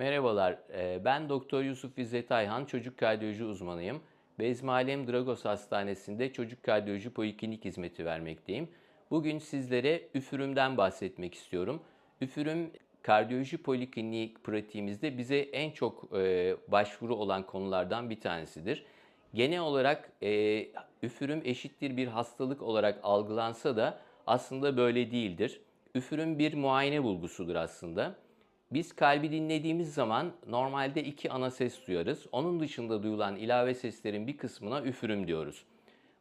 Merhabalar, e, ben Doktor Yusuf İzzet Ayhan, çocuk kardiyoloji uzmanıyım. Bezmalem Dragos Hastanesi'nde çocuk kardiyoloji poliklinik hizmeti vermekteyim. Bugün sizlere üfürümden bahsetmek istiyorum. Üfürüm kardiyoloji poliklinik pratiğimizde bize en çok e, başvuru olan konulardan bir tanesidir. Genel olarak e, üfürüm eşittir bir hastalık olarak algılansa da aslında böyle değildir. Üfürüm bir muayene bulgusudur aslında. Biz kalbi dinlediğimiz zaman normalde iki ana ses duyarız. Onun dışında duyulan ilave seslerin bir kısmına üfürüm diyoruz.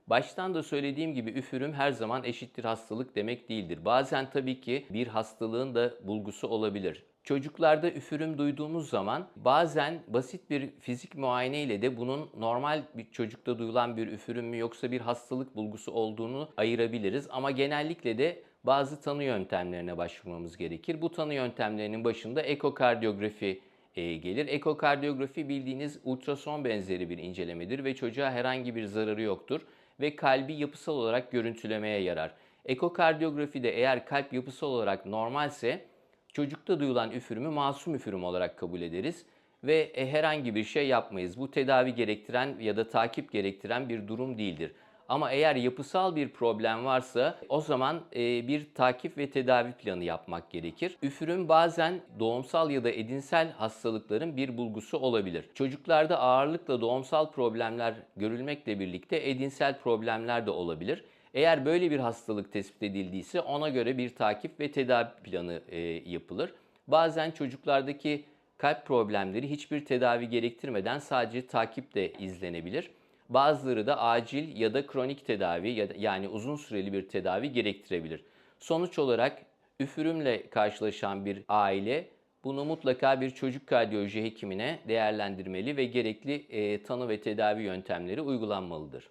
Baştan da söylediğim gibi üfürüm her zaman eşittir hastalık demek değildir. Bazen tabii ki bir hastalığın da bulgusu olabilir. Çocuklarda üfürüm duyduğumuz zaman bazen basit bir fizik muayene ile de bunun normal bir çocukta duyulan bir üfürüm mü yoksa bir hastalık bulgusu olduğunu ayırabiliriz. Ama genellikle de bazı tanı yöntemlerine başvurmamız gerekir. Bu tanı yöntemlerinin başında ekokardiyografi e, gelir. Ekokardiyografi bildiğiniz ultrason benzeri bir incelemedir ve çocuğa herhangi bir zararı yoktur ve kalbi yapısal olarak görüntülemeye yarar. Ekokardiyografide eğer kalp yapısal olarak normalse çocukta duyulan üfürümü masum üfürüm olarak kabul ederiz ve e, herhangi bir şey yapmayız. Bu tedavi gerektiren ya da takip gerektiren bir durum değildir. Ama eğer yapısal bir problem varsa o zaman e, bir takip ve tedavi planı yapmak gerekir. Üfürüm bazen doğumsal ya da edinsel hastalıkların bir bulgusu olabilir. Çocuklarda ağırlıkla doğumsal problemler görülmekle birlikte edinsel problemler de olabilir. Eğer böyle bir hastalık tespit edildiyse ona göre bir takip ve tedavi planı e, yapılır. Bazen çocuklardaki kalp problemleri hiçbir tedavi gerektirmeden sadece takip de izlenebilir. Bazıları da acil ya da kronik tedavi ya da yani uzun süreli bir tedavi gerektirebilir. Sonuç olarak üfürümle karşılaşan bir aile bunu mutlaka bir çocuk kardiyoloji hekimine değerlendirmeli ve gerekli e, tanı ve tedavi yöntemleri uygulanmalıdır.